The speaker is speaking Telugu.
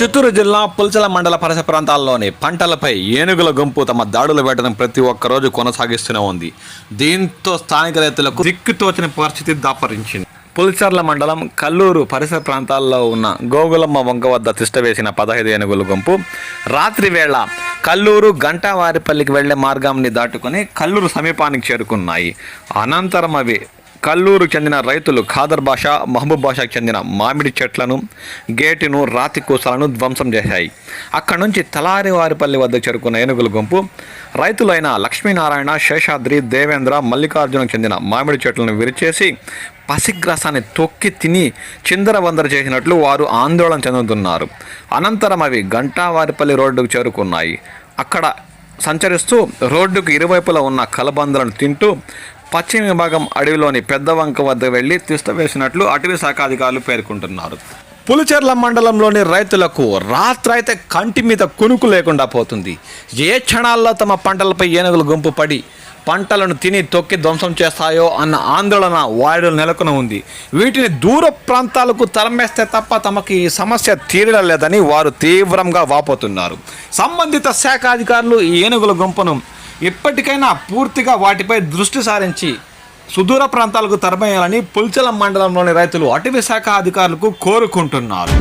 చిత్తూరు జిల్లా పుల్చల మండల పరస ప్రాంతాల్లోని పంటలపై ఏనుగుల గుంపు తమ దాడులు పెట్టడం ప్రతి ఒక్కరోజు కొనసాగిస్తూనే ఉంది. దీంతో స్థానిక రైతులకు దిక్కుతోచిన పరిస్థితి దాపరించింది. పుల్చర్ల మండలం కల్లూరు పరిసర ప్రాంతాల్లో ఉన్న గోగులమ్మ వంక వద్ద తిష్టవేసిన పదహైదు ఏనుగుల గుంపు రాత్రి వేళ కల్లూరు గంటావారిపల్లికి వెళ్ళే మార్గాన్ని దాటుకొని కల్లూరు సమీపానికి చేరుకున్నాయి. అనంతరం అవి కల్లూరు చెందిన రైతులు ఖాదర్ భాష మహబూబ్ భాషకు చెందిన మామిడి చెట్లను గేటును రాతి కూసాలను ధ్వంసం చేశాయి. అక్కడి నుంచి తలారివారిపల్లి వద్ద చేరుకున్న ఏనుగుల గుంపు రైతులైన లక్ష్మీనారాయణ శేషాద్రి దేవేంద్ర మల్లికార్జునకు చెందిన మామిడి చెట్లను విరిచేసి పసిగ్రాసాన్ని తొక్కి తిని చిందరవందర చేసినట్లు వారు ఆందోళన చెందుతున్నారు. అనంతరం అవి గంటావారిపల్లి రోడ్డుకు చేరుకున్నాయి. అక్కడ సంచరిస్తూ రోడ్డుకు ఇరువైపులా ఉన్న కలబందలను తింటూ పశ్చిమ విభాగం అడవిలోని పెద్ద వంక వద్ద వెళ్ళి తిష్టవేసినట్లు అటవీ శాఖ అధికారులు పేర్కొంటున్నారు. పులిచెర్ల మండలంలోని రైతులకు రాత్రైతే కంటి మీద కునుకు లేకుండా పోతుంది. ఏ క్షణాల్లో తమ పంటలపై ఏనుగులు గుంపు పడి పంటలను తిని తొక్కి ధ్వంసం చేస్తాయో అన్న ఆందోళన వాయుడు నెలకొని ఉంది. వీటిని దూర ప్రాంతాలకు తరమేస్తే తప్ప తమకి ఈ సమస్య తీరడం లేదని వారు తీవ్రంగా వాపోతున్నారు. సంబంధిత శాఖ అధికారులు ఈ ఏనుగుల గుంపును ఇప్పటికైనా పూర్తిగా వాటిపై దృష్టి సారించి సుదూర ప్రాంతాలకు తరమేయాలని పుల్చల మండలంలోని రైతులు అటవీ శాఖ అధికారులకు కోరుకుంటున్నారు.